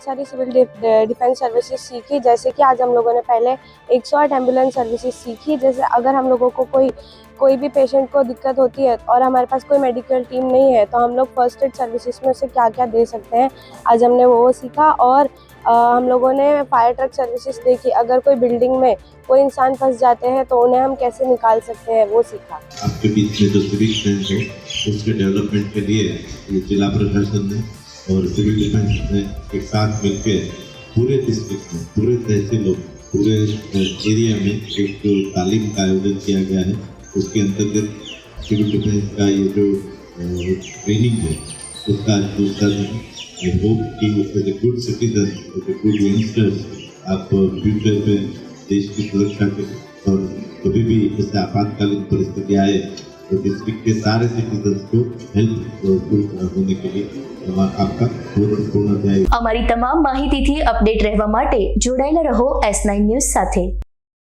सारी civil defence services सीखी जैसे कि आज हम लोगों ने पहले 108 एंबुलेंस सर्विसेज़ सीखी जैसे अगर हम लोगों को कोई कोई भी पेशेंट को दिक्कत होती है और हमारे पास कोई मेडिकल टीम नहीं है तो हम लोग फ़र्स्ट एड सर्विसेज़ में से क्या क्या दे सकते हैं? आज हमने वो सीखा और अ, हम लोगों ने फायर ट्रक सर्विसेज़ देखी। अगर कोई बिल्डिंग में कोई इंसान फंस जाते हैं तो उन्हें हम कैसे निकाल सकते हैं? वो सीखा। आपके बीच में जो सिविक उसके डेवलपमेंट के लिए जिला प्रशासन ने और सिविल डिफेंस ने एक साथ मिलकर पूरे डिस्ट्रिक्ट में, पूरे तहसीलों पूरे एरिया में एक तालीम का आयोजन किया गया है, उसके अंतर्गत सिविल डिफेंस का ये जो ट्रेनिंग है, उसका दूसरा दिन आई होप कि as a good citizen as a good youngsters आप फ्यूचर में देश की सुरक्षा के और कभी भी जैसे आपातकालीन परिस्थिति आए तो डिस्ट्रिक्ट के सारे सिटीजन्स को हेल्प होने के लिए आपका पूर्ण पूर्ण अध्याय અમારી તમામ માહિતીથી અપડેટ રહેવા માટે જોડાયેલા રહો એસ નાઇન ન્યૂઝ સાથે